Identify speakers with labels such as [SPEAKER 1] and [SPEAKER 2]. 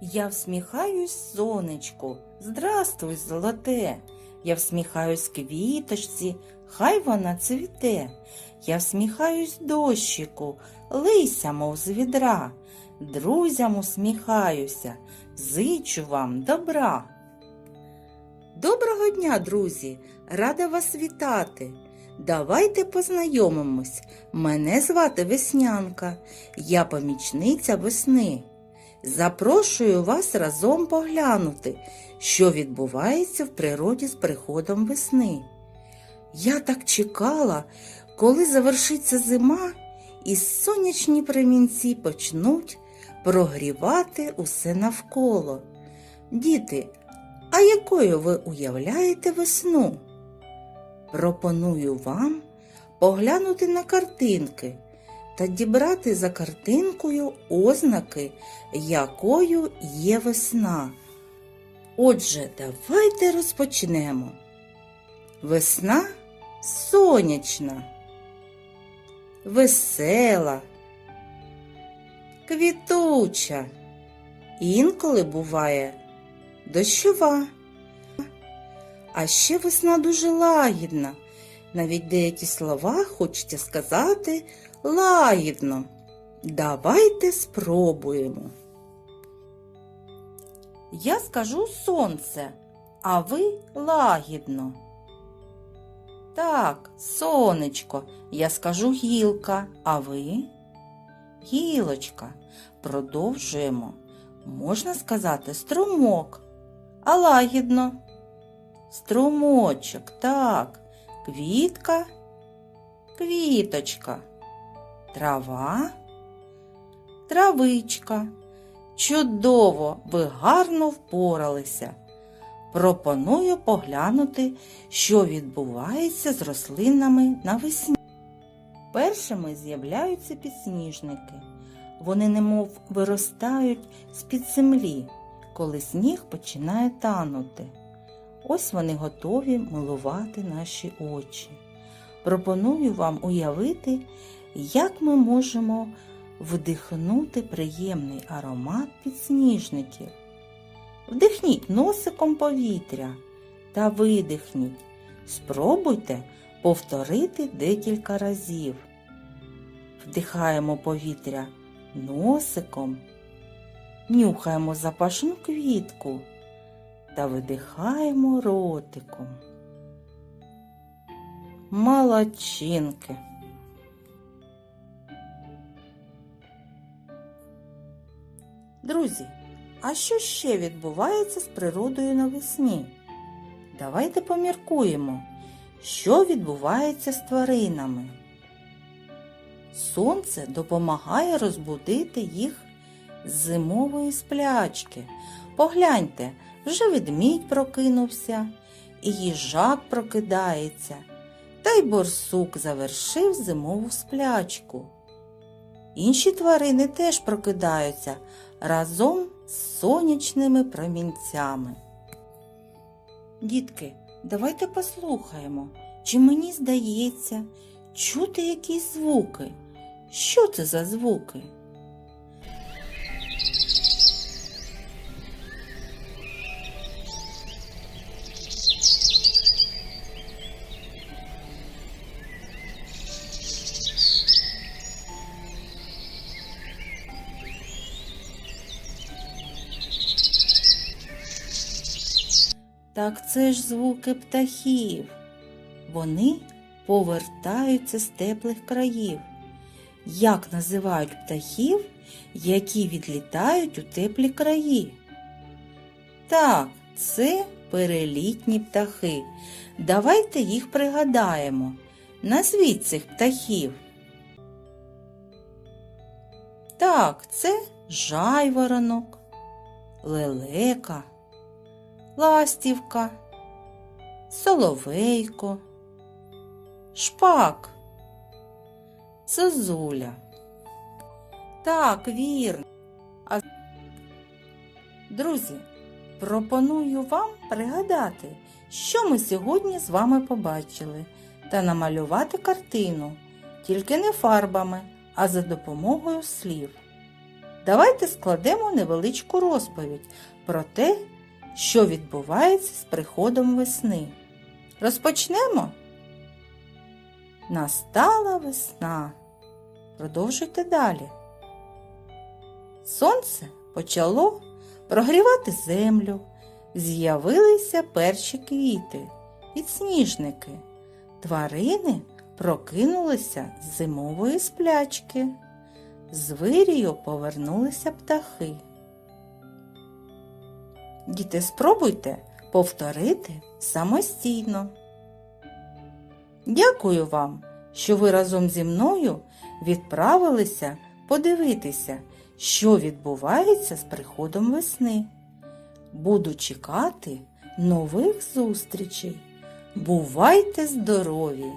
[SPEAKER 1] Я всміхаюсь сонечку, здрастуй, золоте. Я всміхаюсь квіточці, хай вона цвіте. Я всміхаюсь дощику, лийся, мов з відра. Друзям усміхаюся, зичу вам добра. Доброго дня, друзі! Рада вас вітати. Давайте познайомимось. Мене звати Веснянка, я помічниця весни. Запрошую вас разом поглянути, що відбувається в природі з приходом весни. Я так чекала, коли завершиться зима, і сонячні промінці почнуть прогрівати усе навколо. Діти, а якою ви уявляєте весну? Пропоную вам поглянути на картинки та дібрати за картинкою ознаки, якою є весна. Отже, давайте розпочнемо. Весна сонячна, весела, квітуча, інколи буває дощова. А ще весна дуже лагідна. Навіть деякі слова хочеться сказати лагідно. Давайте спробуємо. Я скажу сонце, а ви лагідно. Так, сонечко, я скажу гілка, а ви? Гілочка. Продовжуємо. Можна сказати струмок, а лагідно. Струмочок, так, квітка, квіточка, трава, травичка. Чудово, ви гарно впоралися. Пропоную поглянути, що відбувається з рослинами навесні. Першими з'являються підсніжники. Вони немов виростають з-під землі, коли сніг починає танути. Ось вони готові милувати наші очі. Пропоную вам уявити, як ми можемо вдихнути приємний аромат підсніжників. Вдихніть носиком повітря та видихніть. Спробуйте повторити декілька разів. Вдихаємо повітря носиком, нюхаємо запашну квітку та видихаємо ротиком. Молодчинки. Друзі, а що ще відбувається з природою навесні? Давайте поміркуємо, що відбувається з тваринами. Сонце допомагає розбудити їх з зимової сплячки. Погляньте, вже ведмідь прокинувся, і їжак прокидається, та й борсук завершив зимову сплячку. Інші тварини теж прокидаються разом з сонячними промінцями. Дітки, давайте послухаємо, чи мені здається, чути якісь звуки. Що це за звуки? Так це ж звуки птахів. Вони повертаються з теплих країв. Як називають птахів, які відлітають у теплі краї? Так, це перелітні птахи. Давайте їх пригадаємо. Назвіть цих птахів. Так, це жайворонок, лелека, ластівка, соловейко, шпак, зозуля. Так, вірно. А... Друзі, пропоную вам пригадати, що ми сьогодні з вами побачили, та намалювати картину, тільки не фарбами, а за допомогою слів. давайте складемо невеличку розповідь про те, що відбувається з приходом весни. Розпочнемо? Настала весна. Продовжуйте далі. Сонце почало прогрівати землю, з'явилися перші квіти, підсніжники. Тварини прокинулися з зимової сплячки. З вирію повернулися птахи. Діти, спробуйте повторити самостійно. Дякую вам, що ви разом зі мною відправилися подивитися, що відбувається з приходом весни. Буду чекати нових зустрічей. Бувайте здорові!